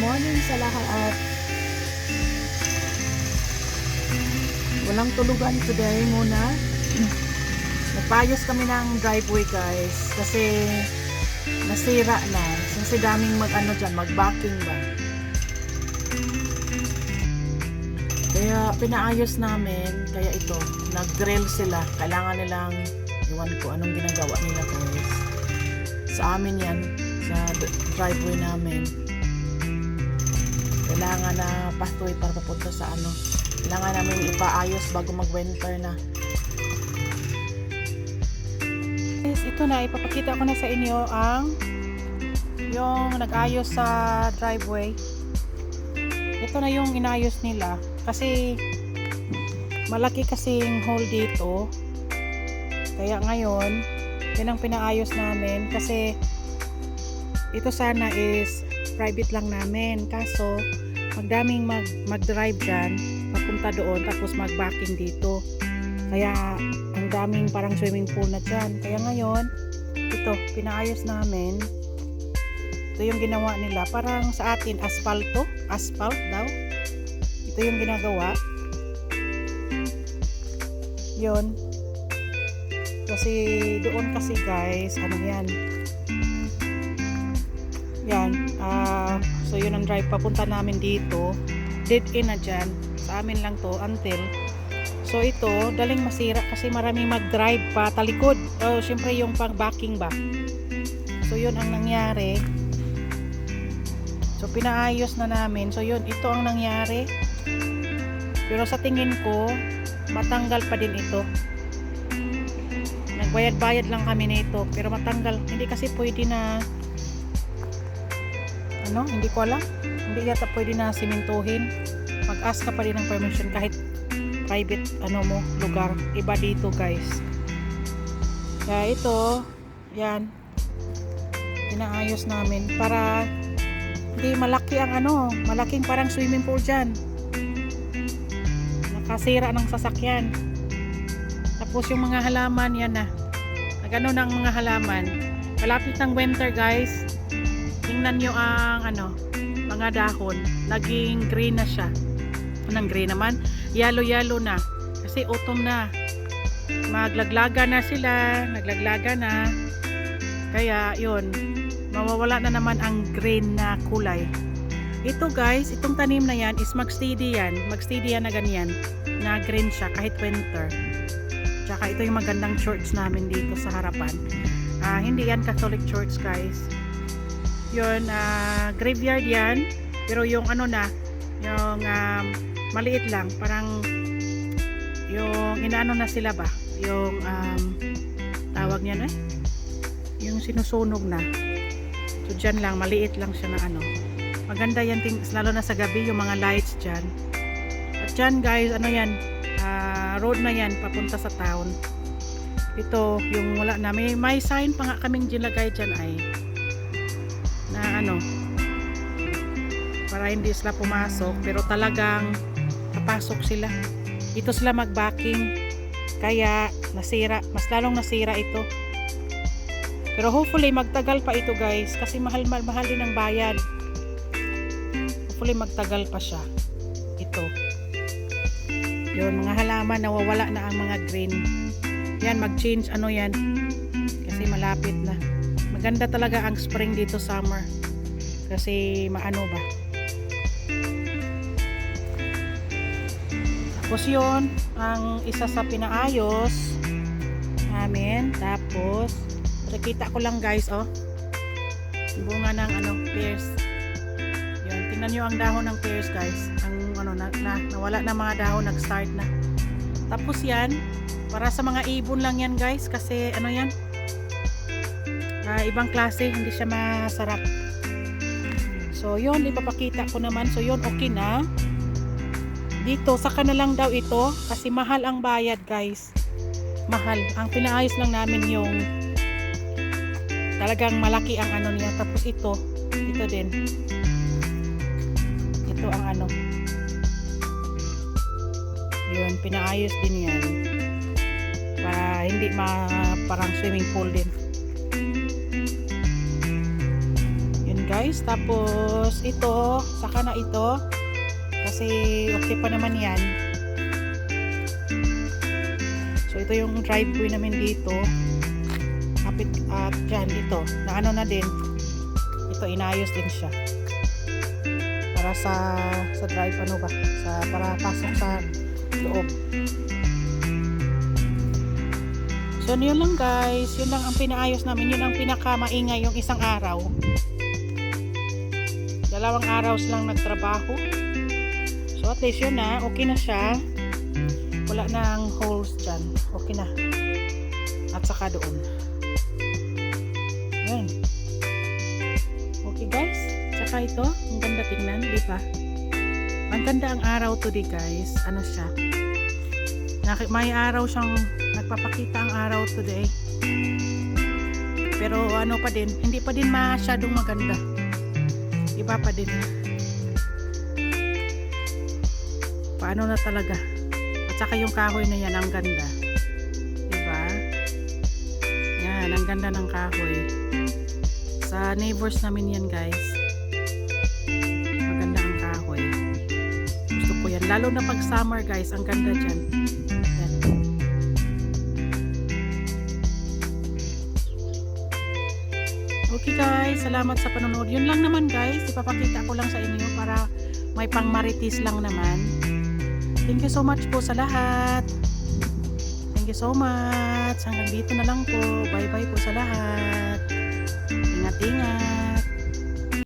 morning sa lahat. Walang tulugan today muna. Nagpayos kami ng driveway guys kasi nasira na. Kasi daming mag ano dyan, mag-backing ba. Kaya pinaayos namin, kaya ito, nag-grill sila. Kailangan nilang, iwan ko anong ginagawa nila guys. Sa amin yan, sa driveway namin. Kailangan na pathway para papunta sa ano. Kailangan namin ipaayos bago mag-winter na. Guys, ito na, ipapakita ko na sa inyo ang yung nag-ayos sa driveway. Ito na yung inayos nila. Kasi malaki kasing hole dito. Kaya ngayon, yun ang pinaayos namin. Kasi ito sana is private lang namin. Kaso, magdaming mag, mag-drive dyan, papunta doon, tapos mag-backing dito. Kaya, ang daming parang swimming pool na dyan. Kaya ngayon, ito, pinaayos namin. Ito yung ginawa nila. Parang sa atin, asfalto. Asphalt daw. Ito yung ginagawa. Yun. Kasi doon kasi guys, ano yan. Ah so yun ang drive papunta namin dito. Dead end na dyan. Sa amin lang to until So ito, daling masira kasi maraming mag-drive pa talikod. Oh, syempre yung pang backing ba. So yun ang nangyari. So pinaayos na namin. So yun, ito ang nangyari. Pero sa tingin ko, matanggal pa din ito. Nagbayad-bayad lang kami nito. Pero matanggal. Hindi kasi pwede na ano, hindi ko alam. Hindi yata pwede na simentuhin. Mag-ask ka pa din ng permission kahit private ano mo lugar. Iba dito guys. Kaya ito yan. Inaayos namin para hindi malaki ang ano malaking parang swimming pool dyan. Nakasira ng sasakyan. Tapos yung mga halaman yan na. Nagano na ang mga halaman. Malapit ng winter guys tingnan nyo ang ano mga dahon. Naging green na siya. Anong green naman? Yellow yellow na. Kasi autumn na. Maglaglaga na sila. Naglaglaga na. Kaya yun. Mawawala na naman ang green na kulay. Ito guys itong tanim na yan is magsteady yan. Magsteady yan na ganyan. Na green siya kahit winter. Tsaka ito yung magandang church namin dito sa harapan. Ah, hindi yan catholic church guys yun ah, graveyard yan. Pero yung ano na yung um, maliit lang parang yung inaano na sila ba? Yung um, tawag niya eh? Yung sinusunog na. So dyan lang maliit lang siya na ano. Maganda yan ting lalo na sa gabi yung mga lights dyan. At dyan guys ano yan ah, road na yan papunta sa town. Ito yung wala na. May, may sign pa nga kaming ginagay dyan ay. na ano para hindi sila pumasok pero talagang papasok sila. Dito sila mag-backing kaya nasira mas lalong nasira ito. Pero hopefully magtagal pa ito guys kasi mahal mahal, mahal din ang bayad. Hopefully magtagal pa siya ito. Yun mga halaman nawawala na ang mga green. Yan mag change ano yan kasi malapit na. Maganda talaga ang spring dito summer kasi maano ba Tapos yun, ang isa sa pinaayos namin. Tapos, nakikita ko lang guys, oh. Bunga ng ano, pears. Yun, tingnan nyo ang dahon ng pears guys. Ang ano, na, na, nawala na mga dahon, nag-start na. Tapos yan, para sa mga ibon lang yan guys. Kasi ano yan, ah, ibang klase, hindi siya masarap. So yun, ipapakita ko naman. So yun, okay na. Dito saka na lang daw ito kasi mahal ang bayad guys. Mahal. Ang pinaayos lang namin yung talagang malaki ang ano niya. Tapos ito ito din. Ito ang ano. Yun pinaayos din yan. Para hindi ma parang swimming pool din guys. Tapos ito, saka na ito. Kasi okay pa naman yan. So ito yung driveway namin dito. Kapit at dyan ito. Na ano na din. Ito inayos din siya. Para sa sa drive ano ba? Sa para pasok sa loob. So yun lang guys, yun lang ang pinaayos namin, yun ang pinakamaingay yung isang araw. Dalawang araw silang nagtrabaho. So at least yun na, okay na siya. Wala nang holes dyan. Okay na. At saka doon. Yun. Okay guys. Tsaka ito, ang ganda tingnan, di ba? Ang ganda ang araw today guys. Ano siya? May araw siyang nagpapakita ang araw today. Pero ano pa din, hindi pa din masyadong maganda. Iba pa din. Paano na talaga? At saka yung kahoy na yan, ang ganda. Diba? Yan, ang ganda ng kahoy. Sa neighbors namin yan guys. Maganda ang kahoy. Gusto ko yan. Lalo na pag summer guys, ang ganda dyan. Yan. Okay guys, salamat sa panonood. Yun lang naman guys, ipapakita ko lang sa inyo para may pangmaritis lang naman. Thank you so much po sa lahat. Thank you so much. Hanggang dito na lang po. Bye bye po sa lahat. Ingat-ingat.